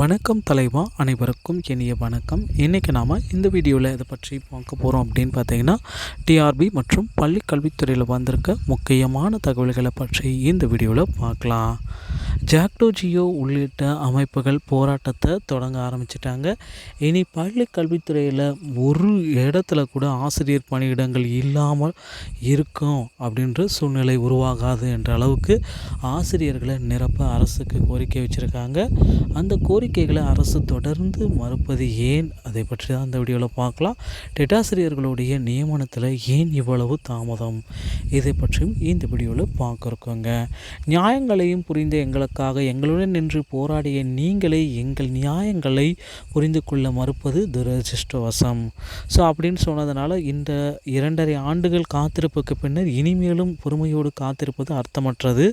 வணக்கம் தலைவா அனைவருக்கும் இனிய வணக்கம். இன்றைக்கி நாம் இந்த வீடியோவில் இதை பற்றி பார்க்க போகிறோம் அப்படின்னு பார்த்தீங்கன்னா டிஆர்பி மற்றும் பள்ளி கல்வித்துறையில் வந்திருக்க முக்கியமான தகவல்களை பற்றி இந்த வீடியோவில் பார்க்கலாம். ஜாக்டோ ஜியோ உள்ளிட்ட அமைப்புகள் போராட்டத்தை தொடங்க ஆரம்பிச்சிட்டாங்க. இனி பள்ளி கல்வித்துறையில் ஒரு இடத்துல கூட ஆசிரியர் பணியிடங்கள் இல்லாமல் இருக்கும் அப்படின்ற சூழ்நிலை உருவாகாது என்ற அளவுக்கு ஆசிரியர்களை நிரப்ப அரசுக்கு கோரிக்கை வச்சுருக்காங்க. அந்த கோரிக்கைகளை அரசு தொடர்ந்து மறுப்பது ஏன்? அதை பற்றி தான் அந்த வீடியோவில் பார்க்கலாம். டெட்டாசிரியர்களுடைய நியமனத்தில் ஏன் இவ்வளவு தாமதம்? இதை பற்றியும் இந்த வீடியோவில் பார்க்க இருக்கோங்க நியாயங்களையும் புரிந்த எங்களுக்கு எங்களுக்காக எங்களுடன் நின்று போராடிய நீங்களே எங்கள் நியாயங்களை புரிந்து கொள்ள மறுப்பது துரதிருஷ்டவசம். ஸோ அப்படின்னு சொன்னதுனால இந்த இரண்டரை ஆண்டுகள் காத்திருப்புக்கு பின்னர் இனிமேலும் பொறுமையோடு காத்திருப்பது அர்த்தமற்றது.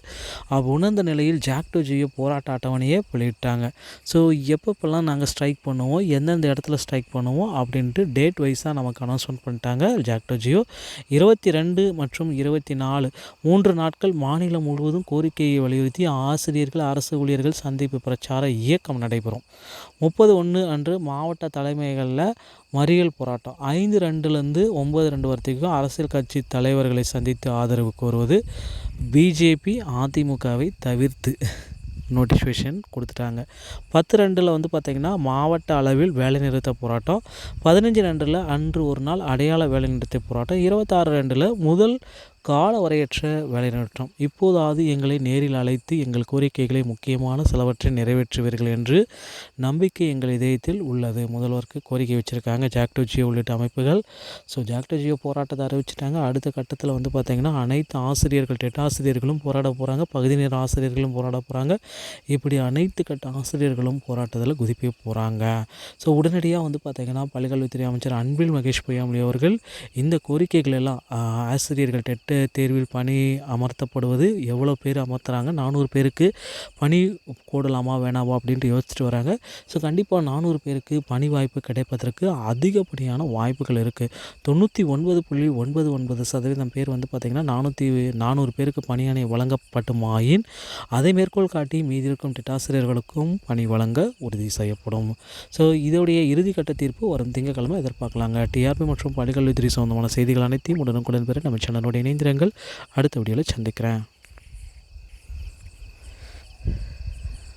உணர்ந்த நிலையில் ஜாக்டோ ஜியோ போராட்ட அட்டவணையை வெளியிட்டாங்க. ஸோ எப்பப்பெல்லாம் நாங்கள் ஸ்ட்ரைக் பண்ணுவோம் எந்தெந்த இடத்துல ஸ்ட்ரைக் பண்ணுவோம் அப்படின்ட்டு டேட் வைஸாக நமக்கு அனௌன்ஸ்மெண்ட் பண்ணிட்டாங்க ஜாக்டோ ஜியோ. இருபத்தி ரெண்டு மற்றும் இருபத்தி நாலு மூன்று நாட்கள் மாநிலம் முழுவதும் கோரிக்கையை வலியுறுத்தி ஆசிரியர் ஊழியர்கள் அரசு ஊழியர்கள் சந்திப்பு பிரச்சார இயக்கம் நடைபெறும். முப்பது ஒன்று அன்று மாவட்ட தலைமைகளில் மறியல் போராட்டம். ஐந்து ரெண்டுலேருந்து ஒம்பது ரெண்டு வரைக்கும் அரசியல் கட்சி தலைவர்களை சந்தித்து ஆதரவு கோருவது பிஜேபி அதிமுகவை தவிர்த்து நோட்டிஃபிகேஷன் கொடுத்துட்டாங்க. பத்து ரெண்டில் வந்து பார்த்திங்கன்னா மாவட்ட அளவில் வேலைநிறுத்த போராட்டம். பதினஞ்சு ரெண்டில் அன்று ஒரு நாள் அடையாள வேலைநிறுத்த போராட்டம். இருபத்தாறு ரெண்டில் முதல் கால வரையற்ற வேலைநிறுத்தம். இப்போதாவது எங்களை நேரில் அழைத்து எங்கள் கோரிக்கைகளை முக்கியமான சிலவற்றை நிறைவேற்றுவீர்கள் என்று நம்பிக்கை எங்கள் இதயத்தில் உள்ளது. முதல்வருக்கு கோரிக்கை வச்சுருக்காங்க. ஜாக்டோஜியோ உள்ளிட்ட அமைப்புகள். ஸோ ஜாக்டோஜியோ போராட்டத்தை அறிவிச்சிட்டாங்க. அடுத்த கட்டத்தில் வந்து பார்த்திங்கன்னா அனைத்து ஆசிரியர்கள் டெட் ஆசிரியர்களும் போராட போகிறாங்க பகுதி நேர ஆசிரியர்களும் போராட போகிறாங்க இப்படி அனைத்து கட்ட ஆசிரியர்களும் போராட்டத்தில் குதிப்பே போகிறாங்க ஸோ உடனடியாக வந்து பார்த்திங்கன்னா பள்ளிக்கல்வித்துறை அமைச்சர் அன்பில் மகேஷ் பொய்யாமொழி அவர்கள் இந்த கோரிக்கைகள் எல்லாம் ஆசிரியர்கள் டெட் தேர்வில் பணி அமர்த்தப்படுவது எவ்வளோ பேர் அமர்த்துறாங்க? நானூறு பேருக்கு பணி கூடலாமா வேணாமா அப்படின்ட்டு யோசிச்சுட்டு வராங்க. ஸோ கண்டிப்பாக நானூறு பேருக்கு பணி வாய்ப்பு கிடைப்பதற்கு அதிகப்படியான வாய்ப்புகள் இருக்குது தொண்ணூற்றி ஒன்பது புள்ளி ஒன்பது ஒன்பது சதவீதம் பேர் வந்து பார்த்திங்கன்னா நானூற்றி நானூறு பேருக்கு பணியானை வழங்கப்பட்டுமாயின் அதை மேற்கோள் காட்டி மீதி இருக்கும் டிட்டாசிரியர்களுக்கும் பணி வழங்க உறுதி செய்யப்படும். ஸோ இதோடைய இறுதிக்கட்ட தீர்ப்பு வரும் திங்கட்கிழமை எதிர்பார்க்கலாங்க. டிஆர்பி மற்றும் பள்ளிக்கல்வித்துறை சம்பந்தமான செய்திகள் அனைத்தையும் உடனுக்குடன் பெற நம்ம சேனலோடு இணைந்து இயந்திரங்கள் அடுத்த வீடியோவில் சந்திக்கிறேன்.